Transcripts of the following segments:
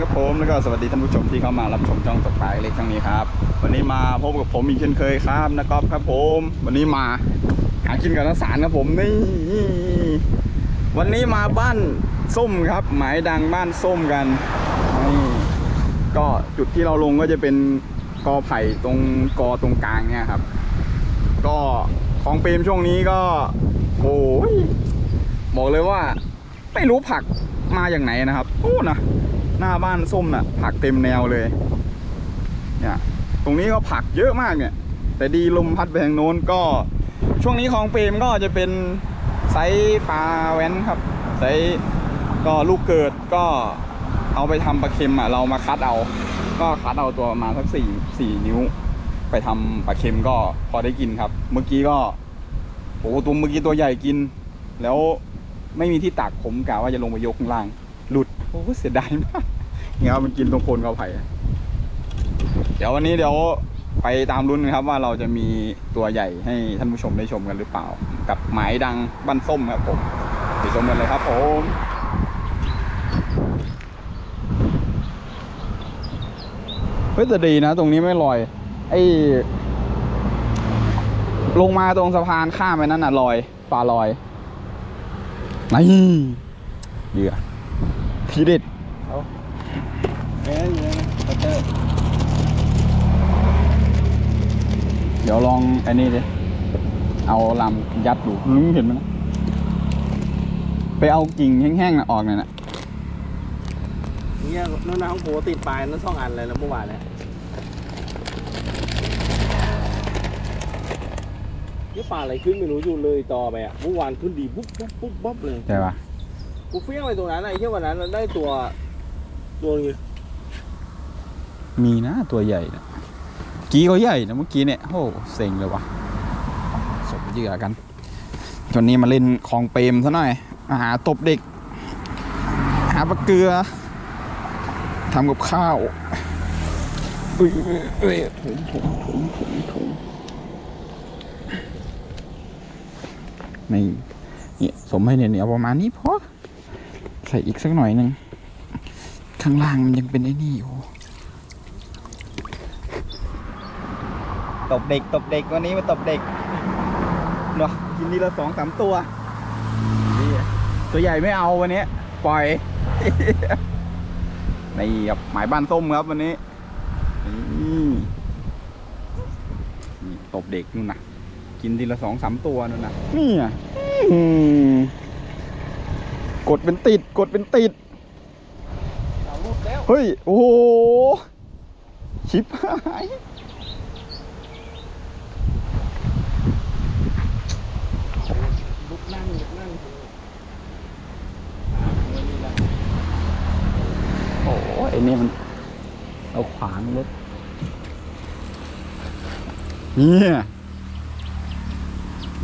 ครับผมแล้วก็สวัสดีท่านผู้ชมที่เข้ามารับชมช่องตกปลาเล็กช่องนี้ครับ วันนี้มาพบกับผมอีกเช่นเคยครับนะครับครับผม วันนี้มาหากินกับนักสารครับผมนี่วันนี้มาบ้านส้มครับ หมายดังบ้านส้มกันนี่ก็จุดที่เราลงก็จะเป็นกอไผ่ตรงกอตรงกลางเนี่ยครับ ก็ของเปรมช่วงนี้ก็โอ้ยบอกเลยว่าไม่รู้ผักมาอย่างไหนนะครับโอ้นะ หน้าบ้านส้มน่ะ ผักเต็มแนวเลย เนี่ย ตรงนี้ก็ผักเยอะมากเนี่ย แต่ดีลมพัดไปทางโน้นก็ ช่วงนี้ของเปรมก็จะเป็นไซส์ปลาแว้นครับ ไซส์ก็ลูกเกิดก็เอาไปทำปลาเค็มอะเรามาคัดเอา ก็คัดเอาตัวมาสักสี่สี่นิ้ว ไปทำปลาเค็มก็พอได้กินครับ เมื่อกี้ก็โอ้ตัวเมื่อกี้ตัวใหญ่กิน แล้วไม่มีที่ตักผมกะว่าจะลงไปยกข้างล่าง หลุดโอ้เสียดายมากเงี้ยมันกินตรงโคนเกอไผ่เดี๋ยววันนี้เดี๋ยวไปตามรุ่นครับว่าเราจะมีตัวใหญ่ให้ท่านผู้ชมได้ชมกันหรือเปล่า กับหมายดังบ้านส้มครับผมไปชมกันเลยครับผมเฮ้ยแต่ดีนะ ตรงนี้ไม่ลอย ไอ้ลงมาตรงสะพานข้ามไปนั่นน่ะลอยปลาลอยนี่เหยื่อ ทีเด็ดเอ้ยเอะนะปัตเตอร์เดี๋ยวลองอ้นี่ดิเอาลำยัดดูลุงเห็นไหมนะไปเอากิ่งแห้งๆน่ะออกหน่อยนะเนี่ยน้องน้ำโผติดปลายนั่นสองอันเลยนะเมื่อวานเนี่ยนี่ปลาอะไรขึ้นไม่รู้อยู่เลยต่อไปอะเมื่อวานขึ้นดีปุ๊บปุ๊บปุ๊บปุ๊บเลยใช่ปะ กูเฟี้ยงไปตรงนั้นไอ้เที่ยวันนั้นเราได้ตัวตัวนึงมีนะตัวใหญ่นะกี้ก็ใหญ่นะเมื่อกี้เนี่ยโอ้เซ็งเลยวะสมเหยื่อกันจนนี้มาเล่นของเปรมซะหน่อยอาหาตบเด็ก หาปลาเกลือทำกับข้าวอุ้ยเอ้ยถุงถุงถุงถุงถุงนี่สมให้เนี่ยประมาณนี้พอ ใส่อีกสักหน่อยหนึ่งข้างล่างมันยังเป็นไอ้นี่อยู่ตบเด็กตบเด็กวันนี้มาตบเด็กเนาะกินทีละสองสามตัวนี่ตัวใหญ่ไม่เอาวันนี้ปล่อยนี่ครับหมายบ้านส้มครับวันนี้นี่ตบเด็กนู่นนะกินทีละสองสามตัวนู่นนะนี่อะ กดเป็นติดกดเป็นติดสามรูปแล้วเฮ้ย โอ้โห ชิบหายลุกนั่งลุกนั่งโอ้ยไอ้นี่มัน เอาขวางรถเนี่ย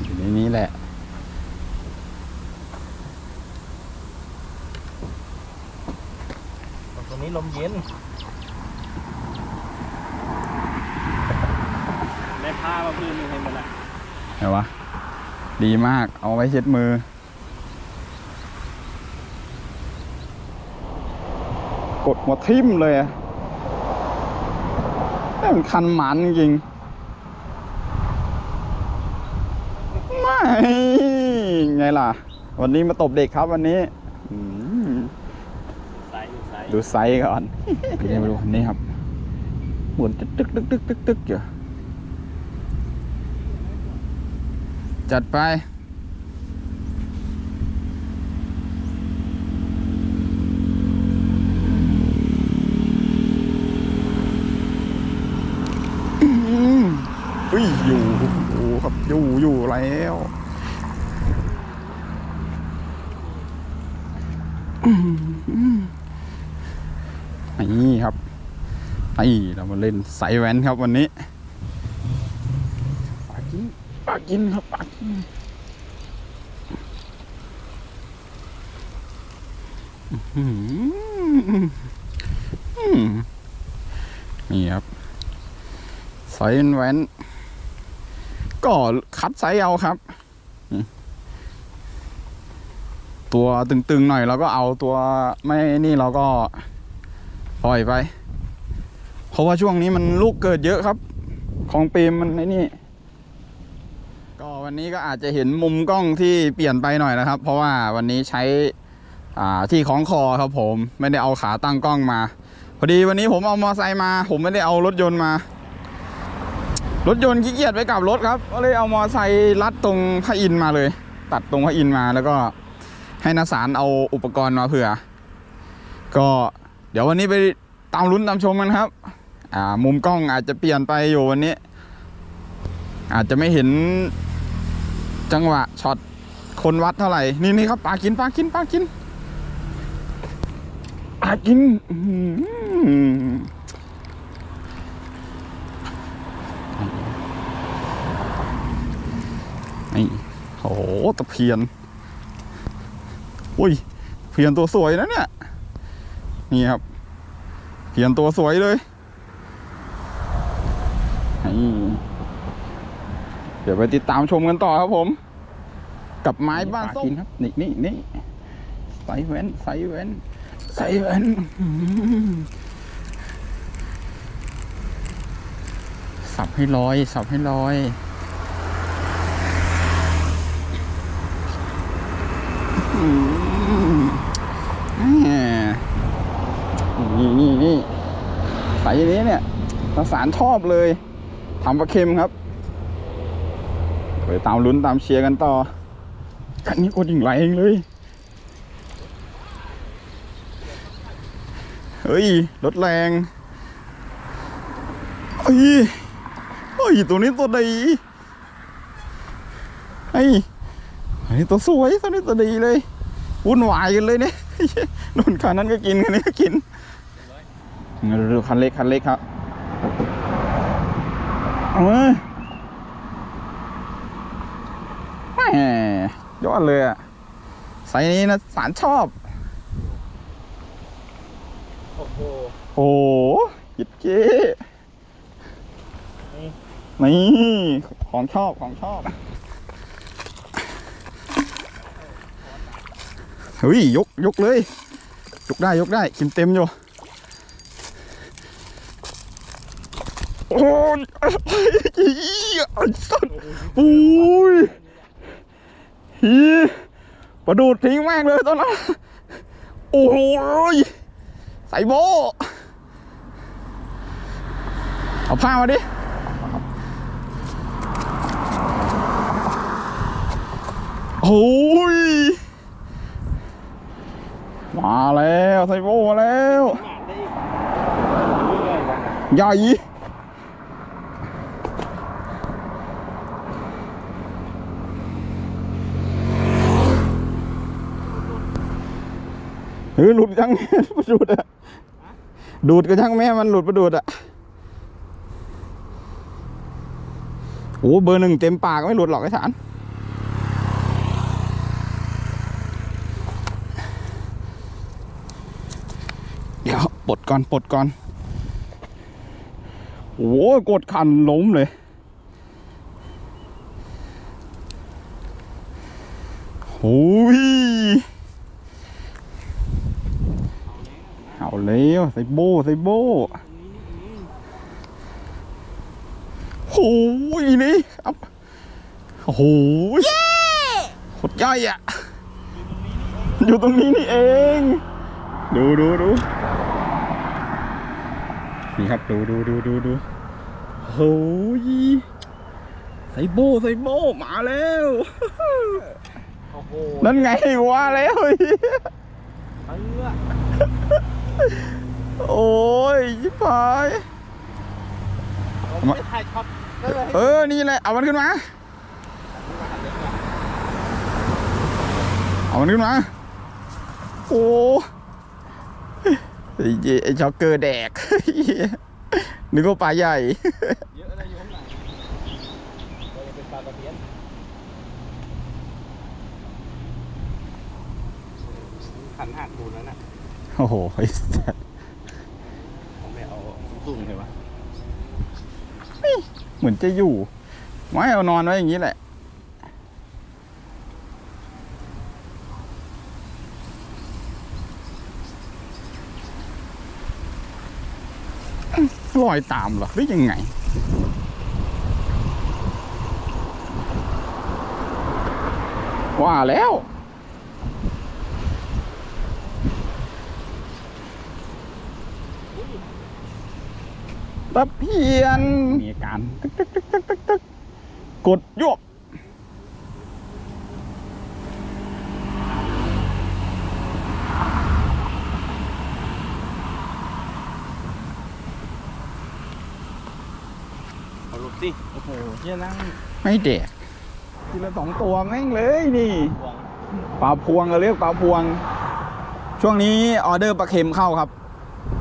อยู่ในนี้แหละ ตรง นี้ลมเย็นได้ผ้ามาพื้นหนึงให้มันละไงวะ ดีมากเอาไว้เช็ดมือ กดหัวทิ่มเลยอะแม่งคันหมันจริงๆไม่ไงล่ะ วันนี้มาตบเด็กครับวันนี้อืมใส่อยู่ใส่ ดูไซส์ก่อนพี่ได้มาดูคันนี้ครับหมุนตึกตึกตึกตึกตึกตึกอยู่จัดไปอืมอุ้ย อยู่อยู่ครับ อยู่ อยู่แล้วอืมนี่ครับ นี่เรามาเล่นไซแวนครับวันนี้ปลากินปลากินครับปลากินอื้อหืออืมนี่ครับไซส์แว้นก็คัดไซส์เอาครับนี่ตัวตึงๆหน่อยเราก็เอาตัวไม่นี่เราก็ปล่อยไป เพราะว่าช่วงนี้มันลูกเกิดเยอะครับ ของเปรมมันไอ้นี่ ก็วันนี้ก็อาจจะเห็นมุมกล้องที่เปลี่ยนไปหน่อยนะครับ เพราะว่าวันนี้ใช้อ่าที่ของคอครับผมไม่ได้เอาขาตั้งกล้องมา พอดีวันนี้ผมเอามอไซค์มา ผมไม่ได้เอารถยนต์มา รถยนต์ขี้เกียจไปกับรถครับก็เลยเอามอไซค์ลัดตรงพระอินมาเลย ตัดตรงพระอินมาแล้วก็ให้นาสารเอาอุปกรณ์มาเผื่อ ก็เดี๋ยววันนี้ไปตามลุ้นตามชมกันครับ อ่ามุมกล้องอาจจะเปลี่ยนไปอยู่วันนี้ อาจจะไม่เห็นจังหวะช็อตคนวัดเท่าไหร่ นี่นี่ครับปลากินปลากินปลากินปลากินอื้อหือนี่โอ้โหตะเพียน อุ้ย เพียนตัวสวยนะเนี่ย นี่ครับ เพียนตัวสวยเลย เดี๋ยวไปติดตามชมกันต่อครับผม กับไม้บ้านส้มครับ นี่นี่นี่ใส่แว่นใส่แว่นใส่แว่นสับให้ลอย สับให้ลอยนี่นี่นี่ใส่นี้เนี่ยทสารชอบเลย ทำปลาเค็มครับไปตามลุ้นตามเชียร์กันต่อกันนี้โคตรยิงไหลเองเลย เฮ้ย รถแรงเฮ้ยเฮ้ย ตัวนี้ตัวดีเฮ้ยอันนี้ตัวสวยตัวนี้ตัวดีเลยวุ่นวายกันเลยเนี่ยนู่นคันนั้นก็กินคันนี้ก็กินดูคันเล็กคันเล็กครับ เอามาแหมยอดเลยอะไซส์นี้นะสารชอบ โอ้โหโอ้โหยิดเจ๊นี่นี่ของชอบของชอบเฮ้ยยกยกเลย ยกได้ยกได้กินเต็มอยู่ โอ้ยไอ้สัสโอ้ยฮีประดูดทิ้งแม่งเลยตอนนั้น โอ้ยใส่โบ เอาผ้ามาดิโอ้ย มาแล้วไซโบมาแล้ว ใหญ่ เฮ้ยหลุดยังประดูดอะดูดก็ช่างแม่มันหลุดประดูดอะโอ้เบอร์หนึ่งเต็มปากไม่หลุดหรอกไอ้สารเดี๋ยวปลดก่อนปลดก่อนโอ้โหกดคันล้มเลยโอ้ย เอาแล้วใส่โบใส่โบโอ้ยนี่ครับโอ้โหโคตรใหญ่อะอยู่ตรงนี้นี่เอง ดูดูดูนี่ครับดูดูดูดูดูโอ้ยใส่โบใส่โบมาแล้วโอ้โหนั่นไงว่าแล้วเออ โอ้ยยิบหายผมไม่ถ่ายช็อตก็เลยเออ นี่แหละ เอามันขึ้นมา เอามันขึ้นมา โอ้ไอ้เหี้ยไอ้ช็อกเกอร์แดก นึกว่าปลาใหญ่ เยอะเลยอยู่ข้างหลังเราจะเป็นปลาตะเพียนขันหักดูแล้วน่ะโอ้โหไอ้ ตุ้งไงวะเหมือนจะอยู่ ไม่เอานอนไว้อย่างนี้แหละ ลอยตามหรอหรือยังไงว่าแล้ว ตะเพียน มีอาการตึกตึกตึกตึกตึกตึกกดโยกเอาลุกสิโอ้โหเฮียนั่งไม่เด็กทีละสองตัวแม่งเลยนี่ห่วงปลาพวงก็เรียกปลาพวง ช่วงนี้ออเดอร์ปลาเค็มเข้าครับ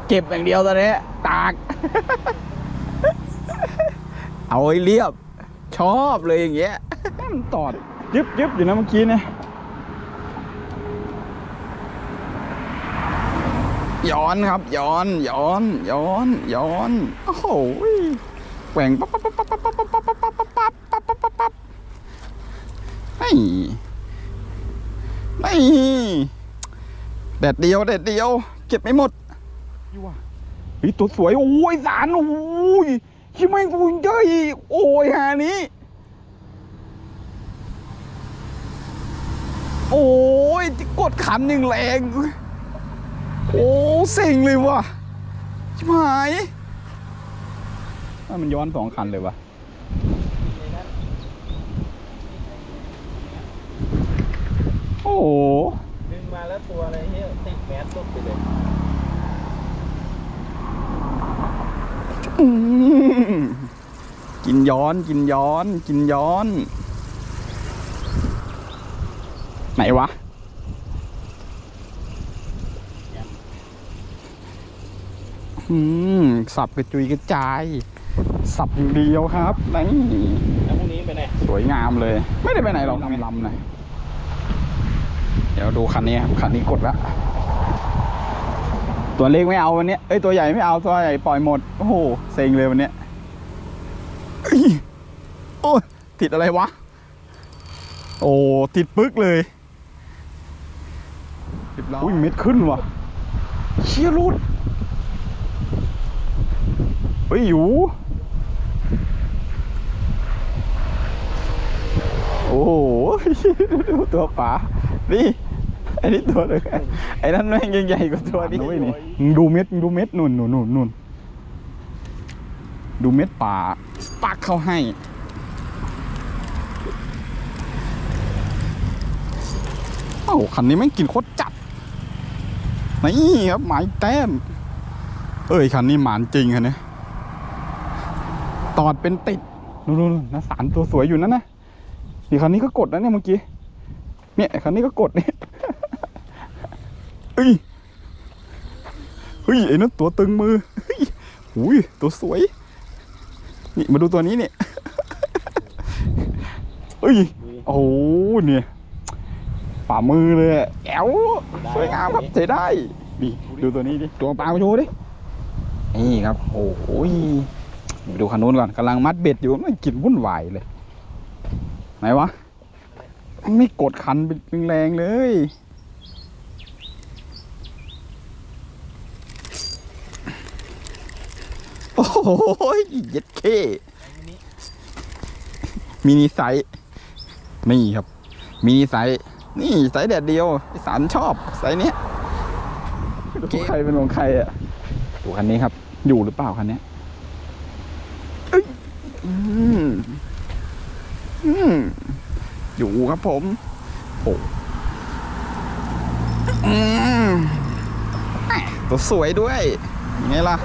เก็บอย่างเดียวตอนนี้ตาก เอาไว้เรียบ ชอบเลยอย่างเงี้ยมันตอดยึบยึบอยู่นะเมื่อกี้เนี่ยย้อนครับ ย้อนย้อนย้อนย้อนโอ้โหแกว่งปั๊บปั๊บปั๊บปั๊บปั๊บปั๊บปั๊บปั๊บปั๊บปั๊บปั๊บปั๊บปั๊บปั๊บไม่ไม่แดดเดียวแดดเดียว เก็บไม่หมดยี่ว่าเฮ้ยตัวสวย โอ้ยสารโอ้ย ชิแม่งตัวใหญ่โอ้ยหานี้ โอ้ยกดขันหนึ่งแรง โอ้เซ็งเลยว่ะ ชิบหายมันย้อนสองคันเลยว่ะโอ้โหดึงมาแล้วตัวอะไรเฮียติดแมสตกไปเลย อืม กินย้อน กินย้อน กินย้อน ไหนวะ อืม สับกระจุยกระจาย สับอย่างเดียวครับนี่แล้วพรุ่งนี้ไปไหน สวยงามเลย ไม่ได้ไปไหนหรอกลำๆหน่อยเดี๋ยวดูคันนี้ครับ คันนี้กดละ ตัวเล็กไม่เอาวันเนี้ยเอ้ยตัวใหญ่ไม่เอาตัวใหญ่ปล่อยหมดโอ้โหเซ็งเลยวันเนี้ยเอ้ยโอ้ยติดอะไรวะ โอ้ติดปึ๊กเลยอุ้ยเม็ดขึ้นว่ะเชี่ยรุดเฮ้ยอยู่โอ้โหดูตัวป๋านี่ไอ้นี่ตัวเลยไอ้นั่นแม่งยังใหญ่กว่าตัวนี้เว้ยนี่มึงดูเม็ดมึงดูเม็ดนู่นนู่นนู่นนู่นดูเม็ดป่าปักเข้าให้ เอ้าคันนี้แม่งกินโคตรจัด นี่ครับหมายแต้ม เอ้ยคันนี้หมานจริงคันนี้ตอดเป็นติดนู่นๆๆนะสารตัวสวยอยู่นั่นนะนี่คันนี้ก็กดนะเนี่ยเมื่อกี้ เนี่ยคันนี้ก็กดเนี่ย เฮ้ยเฮ้ยไอ้นั่นตัวตึงมือเฮ้ยหุยตัวสวย นี่มาดูตัวนี้เนี่ยเฮ้ยโอ้โหเนี่ยฝ่ามือเลยแอวสวยงามครับใช้ได้ดิดูตัวนี้ดิตัวปลาโชว์ดินี่ครับโอ้โหไปดูคันนู้นก่อนกำลังมัดเบ็ดอยู่ไม่กินวุ่นวายเลย ไหนวะ ไม่กดคันเป็นแรงเลย โอ้โหย็ดเคมินิไซส์นี่ครับมินิไซส์นี่ไซส์แดดเดียวสารชอบไซส์เนี้ยดูใครเป็นของใครอะดูคันนี้ครับ อยู่หรือเปล่าคันนี้อยู่ครับผมโอ้ตัวสวยด้วยยังไงล่ะ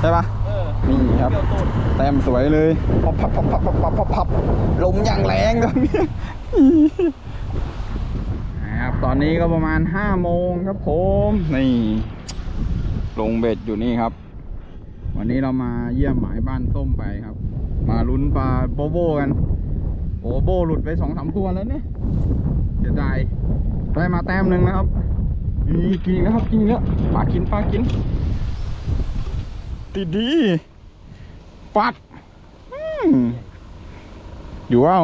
ใช่ปะนี่ครับ แต้มสวยเลยพับพับพับพับพับพับพับลมอย่างแรงตอบนี้ครับตอนนี้ก็ประมาณห้าโมงครับผมนี่ลงเบ็ดอยู่นี่ครับ วันนี้เรามาเยี่ยมหมายบ้านส้มไปครับ มาลุ้นปลาโบโบกันโบโบหลุดไปสองสามตัวแล้วเนี่ยเสียใจได้มาแต้มหนึ่งนะครับกินแล้วครับกินแล้วปลากินปลากิน ติดดี ปัดอืมอยู่เปล่า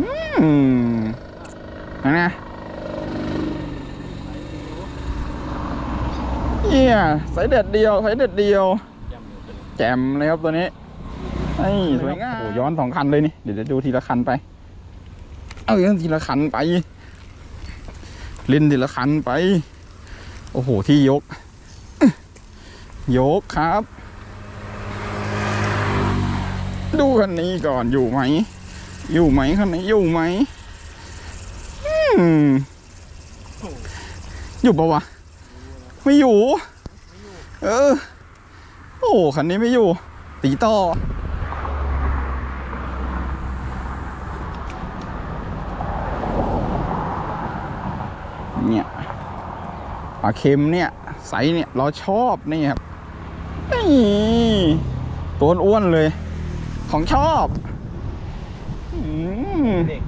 อืมนะนะอีเนี่ยสายเด็ดเดียวสายเด็ดเดียวจำอยู่เป็นแจ่มเลยครับตัวนี้นี่สวยงามโอ้ย้อนสองคันเลยนี่ เดี๋ยวจะดูทีละคันไป เอาเรื่องทีละคันไป เล่นทีละคันไป โอ้โห ที่ยก ยกครับ ดูคันนี้ก่อนอยู่ไหม อยู่ไหมคันนี้อยู่ไหมอยู่ปะวะ ไม่อยู่ เออ โอ้คันนี้ไม่อยู่ ตีต่อเนี่ยปลาเค็มเนี่ยไซส์เนี่ย เราชอบนี่ครับ ตัวอ้วนเลย ของชอบอืมเด็ก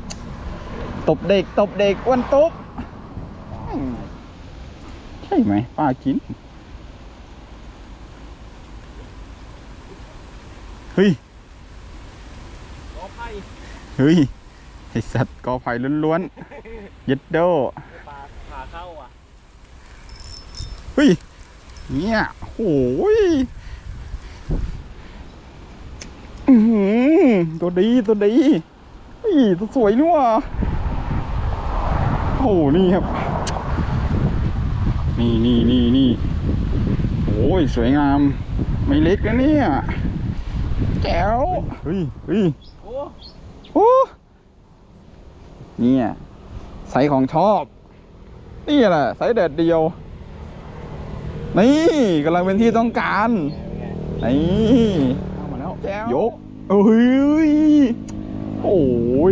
ตบเด็กตบเด็กอ้วนตุ๊บอืมใช่ไหมป้ากิน เฮ้ยขอไผ่เฮ้ยไอสัตว์กอไผ่ล้วนๆเย็ดโดปลาขาเข้าอะ เฮ้ย เนี่ยโอ้ยอื้อหือตัวดีตัวดีเฮ้ยตัวสวยนี่หว่ะโอ้โหนี่ครับ นี่นี่นี่นี่โอ้ย สวยงาม ไม่เล็กนะเนี่ยแจ๋วเฮ้ยเฮ้ยโอ้โอ้เนี่ยไซส์ของชอบ นี่แหละไซส์เด็ดเดียว นี่กำลังเป็นที่ต้องการนี่เข้ามาแล้วยกเอ้ยโอ้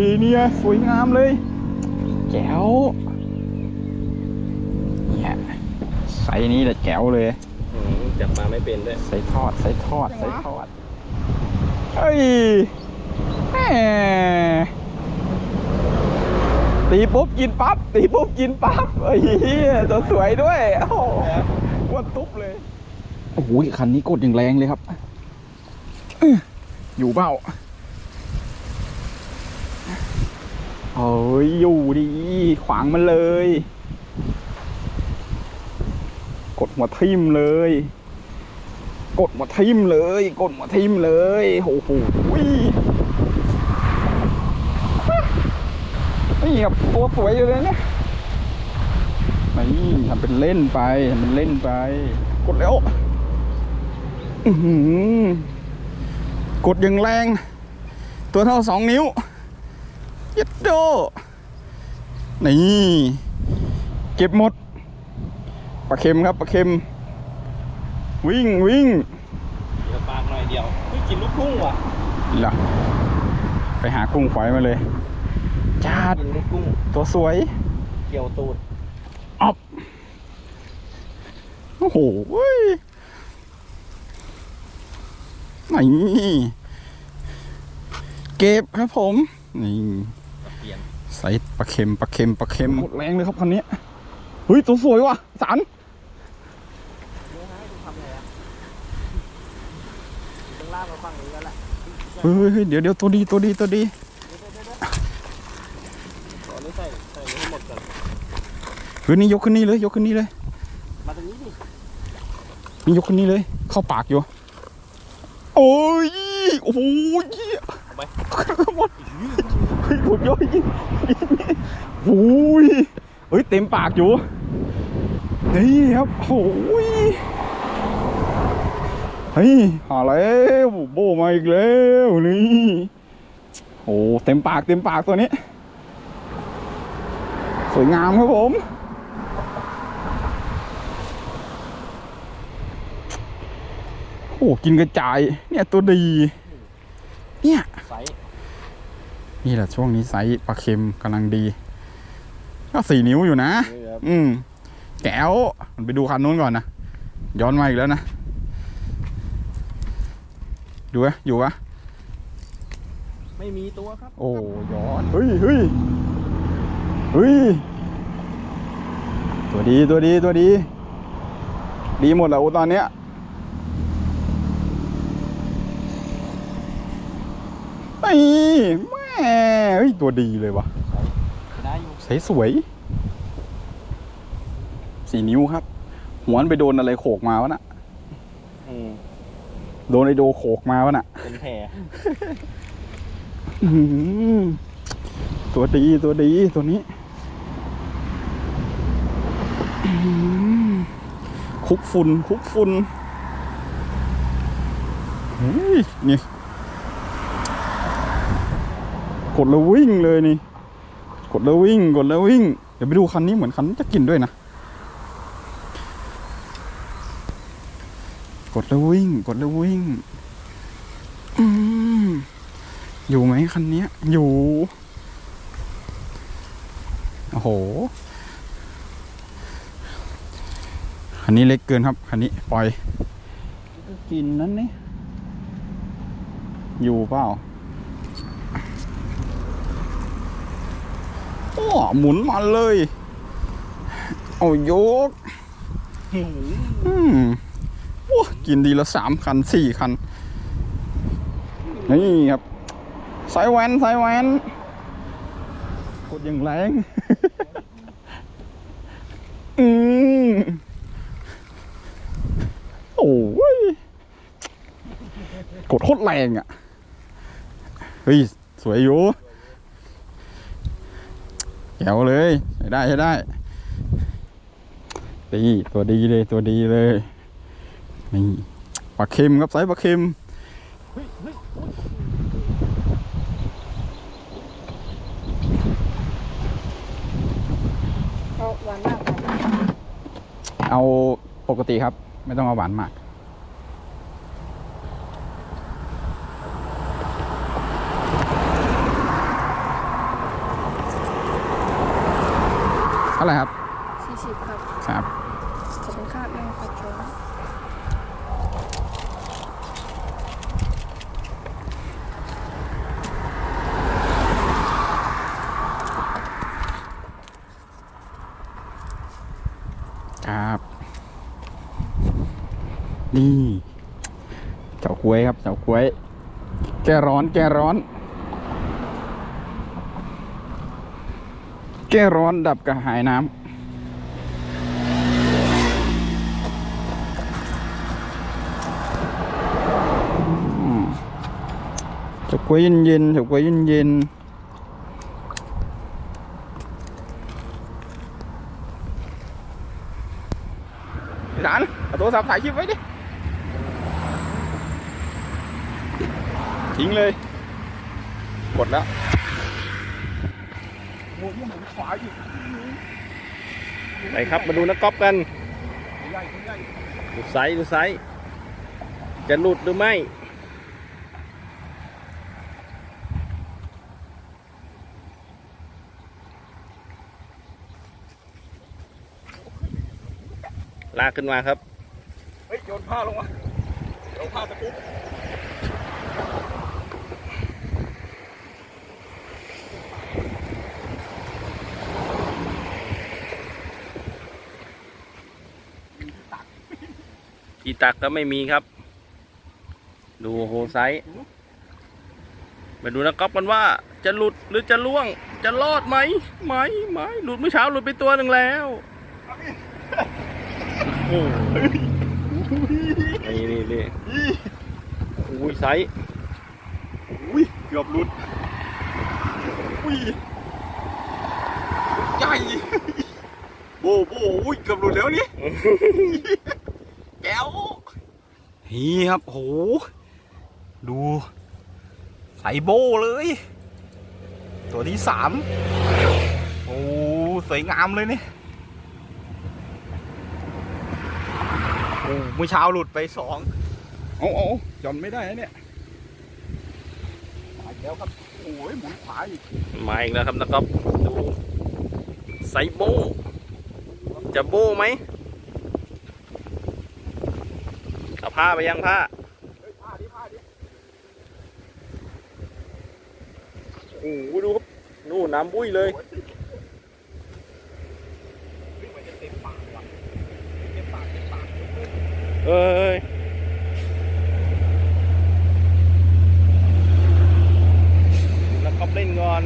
ยเนี่ยสวยงามเลยแจ๋วเนี่ยไซส์นี้แหละแจ๋วเลยอืมจับมาไม่เป็นด้วยใส่ทอดใส่ทอดใส่ทอดเฮ้ยแหมตีปุ๊บกินปั๊บตีปุ๊บกินปั๊บเฮ้ยตัวสวยด้วยโอ้โหอ้ วนตุ๊บเลย โอ้โหคันนี้กดอย่างแรงเลยครับอื้ออยู่เปล่าเฮ้ยอยู่ดี ขวางมันเลย กดหัวทิ่มเลย กดมาทิมเลย กดมาทิมเลยโอ้โหนี่ครับตัวสวยอยู่เลยเนี่ย นี่ทำเป็นเล่นไปทำเป็นเล่นไป กดแล้วอื้อหือกดอย่างแรง ตัวเท่าสองนิ้วยัดโดนี่เก็บหมดปลาเค็มครับปลาเค็ม วิ่งวิ่งเดี๋ยวปากหน่อยเดียวเฮ้ยกินลูกกุ้งว่ะล่ะไปหากุ้งฝอยมาเลย จาดกินลูกกุ้งตัวสวย เกี่ยวตูด ออบ โอ้โหเว้ยนี่เก็บครับผม นี่ตะเพียนใส่ปลาเค็มปลาเค็มปลาเค็มหมดแรงเลยครับคันนี้เฮ้ยตัวสวยว่ะสันเนื้อให้ดูทำไงอะต้องลากมาฝั่งนี้แล้วแหละเฮ้ยเฮ้ยเฮ้ยเดี๋ยวเดี๋ยวตัวดีตัวดีตัวดีตอนนี้ใส่ใส่ให้หมดก่อนเฮ้ยนี่ยกขึ้นนี่เลยยกขึ้นนี่เลยมาตรงนี้ดิ นี่ยกขึ้นนี่เลย เข้าปากอยู่ โอ้ย โอ้โหเหี้ยเอาไปหมดเฮ้ยถูกย่อยยิงโอ้ยเฮ้ยเต็มปากอยู่ นี่ครับโอ้ยเฮ้ยหาแล้วโบมาอีกแล้วนี่โอ้เต็มปากเต็มปากตัวนี้ สวยงามครับผม โอ้กินกระจาย เนี่ยตัวดี เนี่ยไซส์นี่แหละช่วงนี้ไซส์ปลาเค็มกำลังดี ก็สี่นิ้วอยู่นะนี่ครับอืม แก้วมันไปดูคันนู้นก่อนนะ ย้อนมาอีกแล้วนะ ดูวะอยู่วะไม่มีตัวครับ โอ้ย้อน เฮ้ยเฮ้ยเฮ้ย ตัวดีตัวดีตัวดี ดีหมดแล้วตอนเนี้ย ไอ้แม่เฮ้ยตัวดีเลยวะได้อยู่ใสสวยสี่นิ้วครับ หัวมันไปโดนอะไรโขกมาวะน่ะอืมโดนไอโดโขกมาวะน่ะเป็นแผลอื้อหือตัวดีตัวดีตัวนี้อื้อหือคุกฝุ่นคุกฝุ่นเฮ้ยนี่ กดแล้ววิ่งเลยนี่ กดแล้ววิ่ง กดแล้ววิ่ง เดี๋ยวไปดูคันนี้เหมือนคันจะกินด้วยนะ กดแล้ววิ่ง กดแล้ววิ่งออยู่ไหมคันนี้อยู่ โอ้โห คันนี้เล็กเกินครับคันนี้ปล่อย กินนั้นนี่ อยู่เปล่า โอ้หมุนมันเลย เอายกอืมโอ้กินดีละสามคันสี่คัน นี่ครับ สายแวนสายแวนกดอย่างแรง อืมโอ้ยกดโคตรแรงอะ เฮ้ย สวยอยู่ แจ๋วเลยใช้ได้ใช้ได้ดีตัวดีเลยตัวดีเลยนี่ปลาเค็มครับไซส์ปลาเค็มเอาหวานมากค่ะเอาปกติครับ ไม่ต้องเอาหวานมาก ไหร่ครับสี่สิบครับ ครับ ขอบคุณครับแม่ครับชมครับ นี่เฉาก้วยครับเฉาก้วย แก้ร้อนแก้ร้อน ก้ร้อนดับกระหายน้ำอืมเฉาก้วยเย็นๆเฉาก้วยเย็นๆพี่สารเอาโทรศัพท์ถ่ายคลิปไว้ดิ ทิ้งเลย กดแล้ว โอ้ยหมุนขวาอยู่ไปครับมาดูนักกอล์ฟกันใหญ่ใหญ่ดูไซส์ดูไซส์จะหลุดหรือไม่ลากขึ้นมาครับ เฮ้ย โยนผ้าลงมาโยนผ้าตะกุ๊บ ที่ตักก็ไม่มีครับ ดูโฮไซส์มาดูนักกอฟกันว่าจะหลุดหรือจะล่วง จะรอดไหมไหมไหมหลุดเมื่อเช้าหลุดไปตัวหนึ่งแล้วโอ้โหนี่นี่นี่อุ้ยไซส์อุ้ยเกือบหลุดอุ้ยใหญ่โบโบอุ้ยเกือบหลุดแล้วนี่ นี่ครับโห ดูใส่โบเลย ตัวที่สามโอ้สวยงามเลยนี่โอ้เมื่อเช้าหลุดไปสองเอาเอาหย่อนไม่ได้นะเนี่ยมาอีกแล้วครับโอ้ยหมุนขวาอีกมาอีกแล้วครับนักกอล์ฟดูไซส์โบจะโบไหมเอา ผ้าไปยังผ้าเฮ้ยผ้าดิผ้าดิโอ้โหดูครับนู่นน้ำบุ้ยเลยเอ้ยแล้วก็เล่นก่อน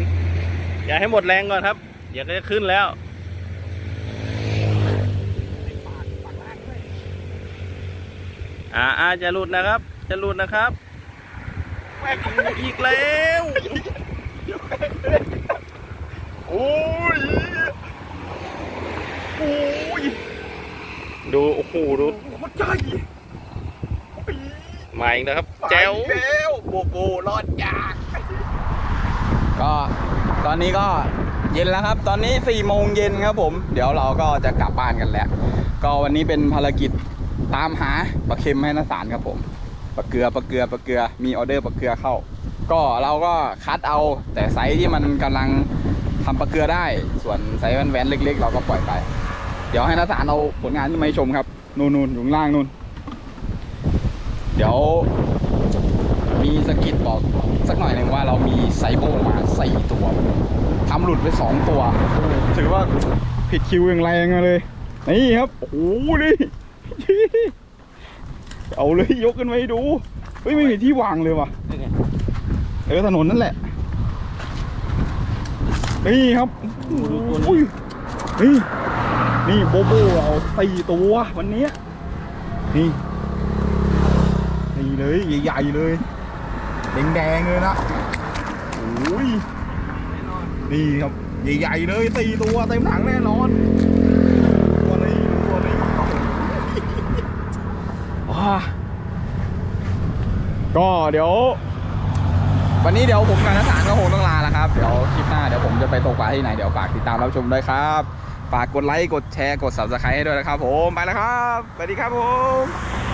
อย่าให้หมดแรงก่อนครับ เดี๋ยวก็จะขึ้นแล้ว อ่าอ่าจะหลุดนะครับ จะหลุดนะครับแม่งอีกแล้วโอ้ยโอ้ยดูโอ้โหดูโคตรใหญ่มาอีกนะครับแจ๋วไปแล้วโบโบรอดยากก็ตอนนี้ก็เย็นแล้วครับ ตอนนี้4ี่โมงเย็นครับผม เดี๋ยวเราก็จะกลับบ้านกันแล้ว ก็วันนี้เป็นภารกิจ ตามหาปลาเค็มให้นาสารครับผมปลาเกลือปลาเกลือปลาเกลือมีออเดอร์ปลาเกลือเข้า ก็เราก็คัดเอาแต่ไซส์ที่มันกำลังทำปลาเกลือได้ ส่วนไซส์แว้นๆเล็ก ๆ เราก็ปล่อยไป เดี๋ยวให้นาสารเอาผลงานที่มาให้ชมครับนู่นๆอยู่ล่างนู่น เดี๋ยว มีสกิดบอกสักหน่อยหนึ่งว่าเรามีไซโบมาสี่ตัวทำหลุดไปสองตัว ถือว่าผิดคิวอย่างแรงเลย นี่ครับ โอ้โหนี่ เอาเลยยกขึ้นมาให้ดู เฮ้ยไม่มีที่วางเลยว่ะเออถนนนั่นแหละ นี่ครับโอ้ยนี่นี่โบโบเราสี่ตัววันเนี้ยนี่นี่เลยใหญ่ๆเลยแดงๆเลยนะโอ้ยนี่ครับใหญ่ๆเลยสี่ตัวเต็มถังแน่นอน ตัวนี้ตัวนี้ว้า ก็เดี๋ยว วันนี้เดี๋ยวผมกับนักฐานก็คงต้องลาแล้วครับ เดี๋ยวคลิปหน้าเดี๋ยวผมจะไปตกปลาที่ไหนเดี๋ยวฝากติดตามรับชมด้วยครับ ฝากกดไลค์กดแชร์กด subscribe ให้ด้วยนะครับผม ไปแล้วครับ สวัสดีครับผม